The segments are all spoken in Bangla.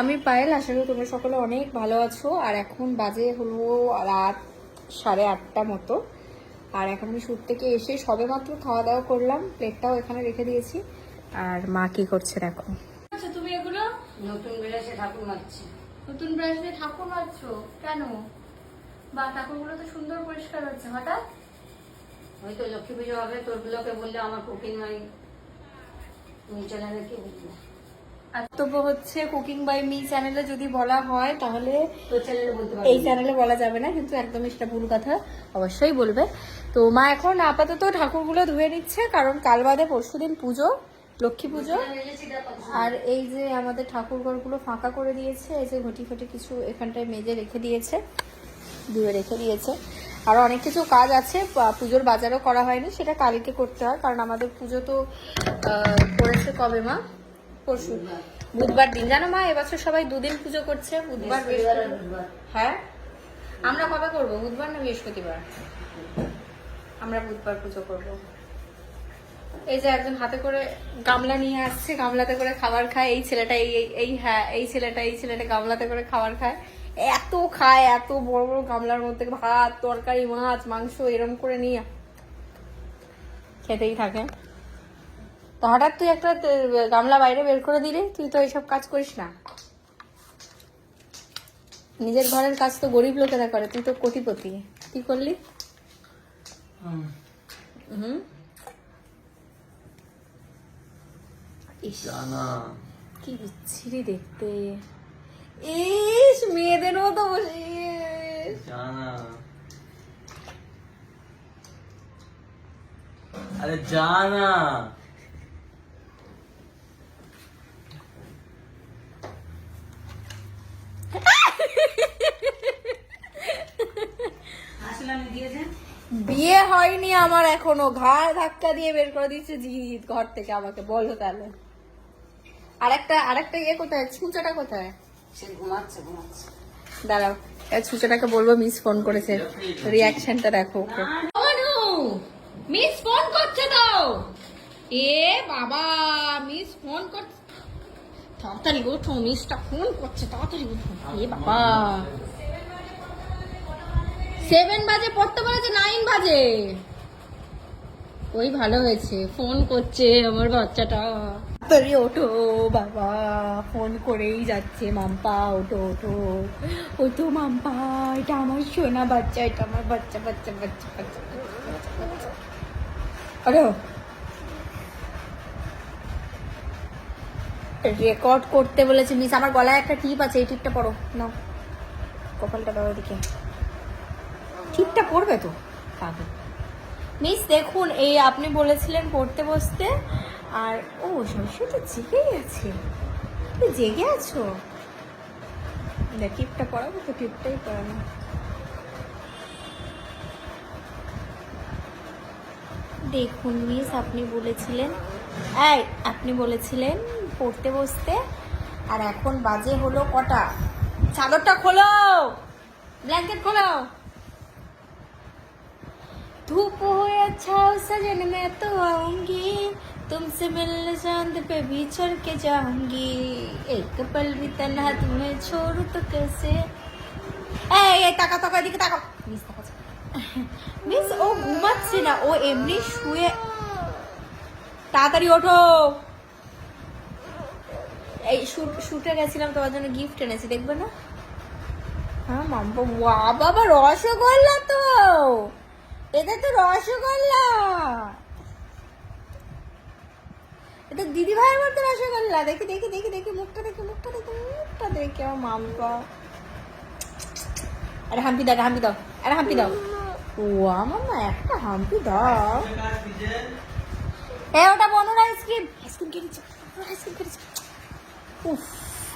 আমি পায়েল আশা করি তোমরা সকলে অনেক ভালো আছো। আর এখন বাজে হলো রাত সাড়ে আটটা মতো। আর এখন আমি শুট থেকে এসে সবে মাত্র খাওয়া দাওয়া করলাম প্লেটটাও এখানে রেখে দিয়েছি। আর মা কি করছে দেখো। আচ্ছা তুমি এগুলো? নতুন বেড়েছে ঠাকুর মারছে নতুন ব্রাশ ঠাকুর মারছো কেন? বা ঠাকুরগুলো তো সুন্দর পরিষ্কার হচ্ছে হঠাৎ? ওই তো লক্ষ্মী পুজো হবে তোর গুলোকে বললে আমার কুকিং মাই তুমি চলে কি বুঝব বক্তব্য হচ্ছে কুকিং বাই মি চ্যানেলে যদি বলা হয় তাহলে এই চ্যানেলে বলা যাবে না কিন্তু একদমই সেটা ভুল কথা অবশ্যই বলবে। তো মা এখন আপাতত ঠাকুরগুলো ধুয়ে নিচ্ছে কারণ কাল বাদে পরশুদিন পুজো লক্ষ্মী পুজো। আর এই যে আমাদের ঠাকুর ঘরগুলো ফাঁকা করে দিয়েছে এই যে ঘটি ফটি কিছু এখানটায় মেজে রেখে দিয়েছে ধুয়ে রেখে দিয়েছে। আরও অনেক কিছু কাজ আছে পুজোর বাজারও করা হয়নি সেটা কালকে করতে হয় কারণ আমাদের পুজো তো করেছে কবে মা? পরশু। বুধবার দিন। জানো মা এবছর সবাই দুদিন পুজো করছে বুধবার হ্যাঁ? আমরা কবে করব বুধবার না বৃহস্পতিবার? আমরা বুধবার পুজো করব। এই যে একজন হাতে করে গামলা নিয়ে আসছে গামলাতে করে খাবার খায় এই ছেলেটা এই এই- হ্যাঁ এই ছেলেটা এই ছেলেটা গামলাতে করে খাবার খায়। এত খায় এত বড় বড় গামলার মধ্যে ভাত তরকারি মাছ মাংস এরম করে নিয়ে। খেতেই থাকে। তো হঠাৎ তুই একটা গামলা বাইরে বের করে দিলে তুই তো এইসব কাজ করিস না। নিজের ঘরের কাজ তো গরিব লোকেরা করে তুই তো কোটিপতি। কি করলি? কি বিচ্ছিরি দেখতে। ইস মেয়েদেরও তো বসে আরে জানা। বিয়ে হয়নি আমার এখনও ঘাড় ধাক্কা দিয়ে বের করে দিচ্ছে জিৎ ঘর থেকে আমাকে বলো তাহলে। আরেকটা আরেকটা ইয়ে কোথায়? ছুঁচাটা কোথায়? সে ঘুমাচ্ছে ঘুমাচ্ছে। দাঁড়াও ছুঁচাটাকে বলব মিস ফোন করেছে। রিয়াকশনটা দেখো ওকে। মিস ফোন করছে তো। এ বাবা মিস ফোন করছে তাড়াতাড়ি ওঠো মিসটা ফোন করছে তাড়াতাড়ি ওঠো। এ বাবা। সেভেন বাজে, পড়তে বলেছে নাইন বাজে। ওই ভালো হয়েছে, ফোন করছে আমার বাচ্চাটা। তাড়াতাড়ি ওঠো, বাবা। ফোন করেই যাচ্ছে, মাম্পা, ওঠো ওঠো। ওঠো, মাম্পা, এটা আমার সোনা বাচ্চা, এটা আমার বাচ্চা বাচ্চা বাচ্চা বাচ্চা আরে। রেকর্ড করতে বলেছে মিস আমার গলায় একটা টিপ আছে, এই টিপটা পড়ো। নাও, কপালটা দাও এদিকে টিপটা পড়বে তো? পাবে। মিস, দেখুন, এই আপনি বলেছিলেন পড়তে বসতে, আর ও, সরস্বতী জেগেই গেছে তুমি জেগে আছো? দেখ টিপটা পড়াবো তো, টিপটাই পড়ানো দেখুন, মিস, আপনি বলেছিলেন, এই, আপনি বলেছিলেন পড়তে বসতে, আর এখন বাজে হলো কটা? চাদরটা খোলো! ব্ল্যাঙ্কেট খোলো! धूप हो या छाव सजन मैं तो आऊंगी तुमसे मिलने चांद पे भी चढ़ के जाऊंगी एक पल भी तन्हा तुम्हें छोड़ू तो कैसे এই এই টাকা টাকা দিকে টাকা মিস তাকাচ্ছে মিস ও ঘুমাচ্ছে না ও এমনি শুয়ে তাড়াতাড়ি ওঠো এই শুট শুটে গেছিলাম তোমার জন্য গিফট এনেছি দেখবে না হ্যাঁ মাম্পা ওয়া বাবা রসগোল্লা তো এটা তো রসগোল্লা। এটা দিদি ভাইয়ের মতো রসগোল্লা। দেখি দেখি দেখি দেখি, মুখটা দেখি মুখটা দেখি মুখটা দেখি, আমার মাম্পা আরে হাম্পি দাও হাম্পি দাও আরে হাম্পি দাও। ও মামা একটা হাম্পি দাও। এ, ওটা বনুর আইসক্রিম। আইসক্রিম কিনেছি আইসক্রিম কিনেছি উফ,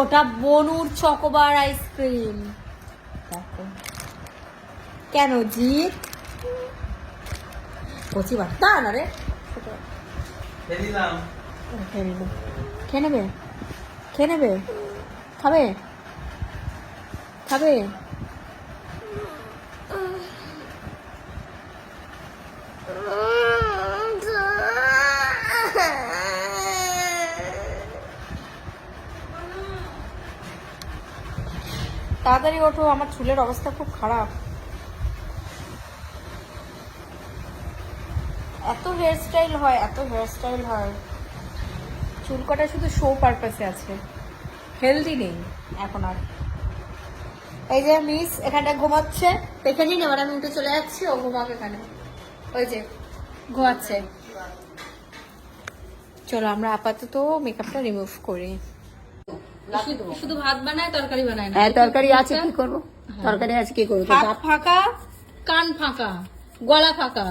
ওটা বনুর চকোবার আইসক্রিম। দেখো। কেন, জিৎ? কচি না রে খেয়ে নেবে খাবে খাবে তাড়াতাড়ি ওঠো আমার চুলের অবস্থা খুব খারাপ। এত হেয়ার স্টাইল হয় এত হেয়ার স্টাইল হয়। চুল কাটা শুধু শো পারপাসে আছে। হেলদি নেই এখন আর। এই যে মিস এখানটা ঘুমাচ্ছে দেখে নিন এবার আমি উঠে চলে যাচ্ছি ও ঘুমাক এখানে। ওই যে ঘুমাচ্ছে। চলো আমরা আপাতত মেকআপটা রিমুভ করি। শুধু ভাত বানায় তরকারি বানায় না? হ্যাঁ তরকারি আছে কি করব? তরকারি আছে কি করব? ফাঁকা কান ফাঁকা গলা ফাঁকা।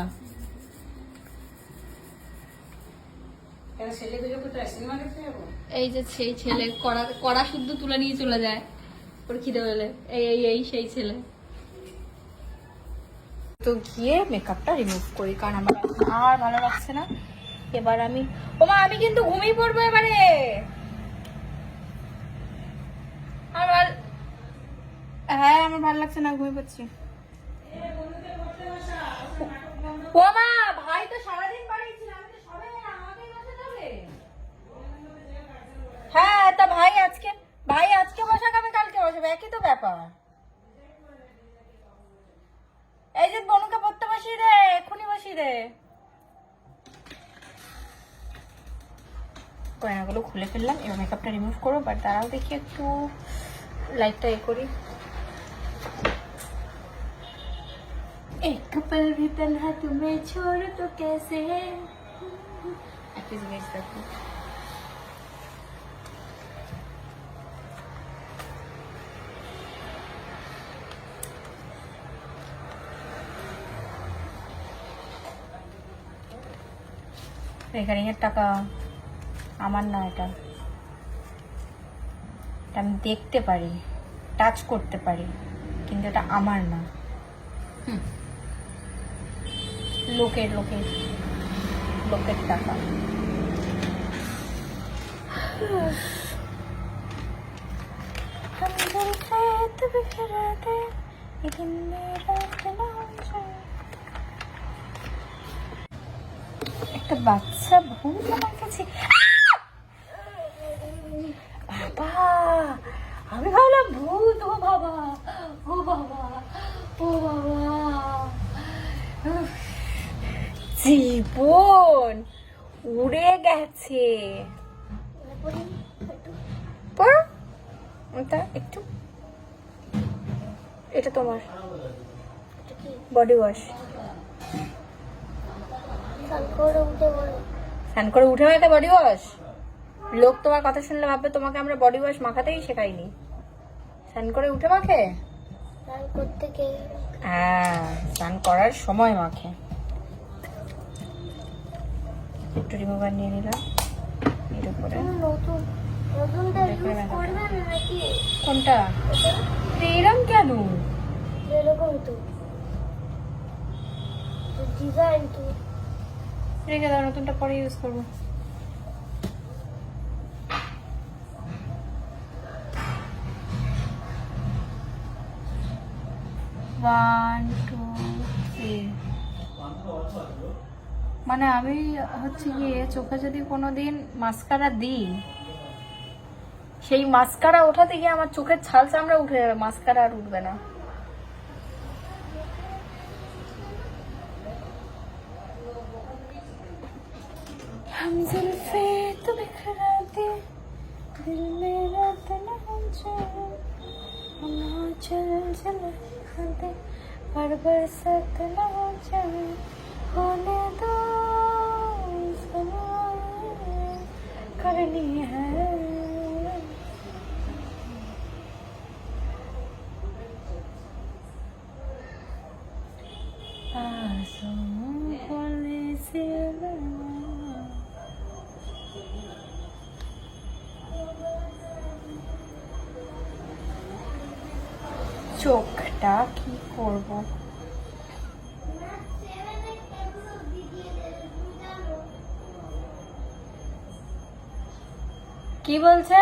এই যে সেই ছেলে কড়া কড়া শুদ্ধ তুলে নিয়ে চলে যায়। ওর খিদে পেলে। এই এই এই সেই ছেলে। তো গিয়ে মেকআপটা রিমুভ করি কারণ আমার আর ভালো লাগছে না। এবার আমি ওমা আমি কিন্তু ঘুমিয়ে পড়ব এবারে! আর হ্যাঁ আমার ভালো লাগছে না ঘুমিয়ে পড়ছি। ওমা ভাই তো সারাদিন হ্যাঁ তা ভাই আজকে ভাই আজকে বসাক আমি কালকে বসাবো একই তো ব্যাপার এই যে বনুকে পড়তে বসি রে এক্ষুনি বসি রে গয়নাগুলো খুলে ফেললাম এবার মেকআপটা রিমুভ করবো বাট তারাও দেখি একটু লাইটটা এ করি एक पल भी तन्हा तुम्हें छोड़ तो कैसे एटलीस्ट রেকারিংয়ের টাকা আমার না এটা এটা আমি দেখতে পারি টাচ করতে পারি কিন্তু এটা আমার না লোকের লোকের লোকের টাকা हम दिल से तो बिखरा दे ये दिन मेरा ना जाए একটা বাচ্চা ভূত আমার কাছে? বাবা আমি ভাবলাম ভূত ও বাবা ও বাবা ও বাবা। জীবন উড়ে গেছে। ওটা একটু। এটা তোমার। বডি ওয়াশ স্নান করে উঠে মাখে বডি ওয়াশ লোক তোমার কথা শুনলে ভাববে তোমাকে আমরা বডি ওয়াশ মাখাতেই শেখাইনি। স্নান করে উঠে মাখে? হ্যাঁ স্নান করার সময় মাখে। একটু রিমুভার নিয়ে নিলাম। এর উপরে। কোনটা? এরম কেন? এরকম তো। ডিজাইন তো। রেখে দাও, নতুনটা পরে ইউজ করব। ওয়ান টু মানে আমি হচ্ছে গিয়ে চোখে যদি কোনোদিন মাস্কারা দিই, সেই মাস্কারা ওঠাতে গিয়ে আমার চোখের ছাল চামড়া উঠে যাবে, মাস্কারা আর উঠবে না। हम जुल्फे तो बिखरा दे दिल मेरा तना जाए हम चल चल दे पर बरसात ना जाए চোখটা কি করব? কি বলছে?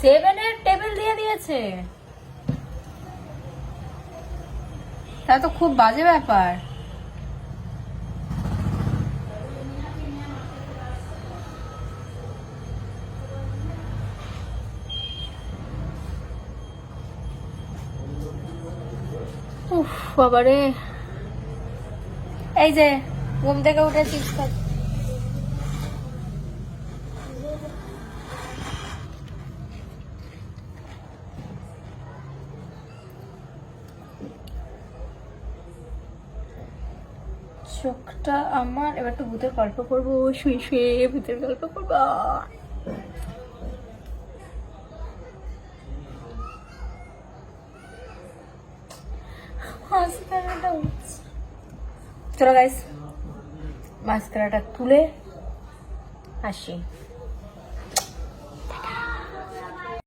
সেভেনের টেবিল দিয়ে দিয়েছে। তা তো খুব বাজে ব্যাপার। উফ বাবারে। এই যে ঘুম থেকে উঠে চিপস খাচ্ছি চোখটা আমার এবার একটু ভূতের গল্প করব শুয়ে শুয়ে ভূতের গল্প করব মাস্কারাটা উঠছে। চলো গাইস মাস্কারাটা তুলে আসি।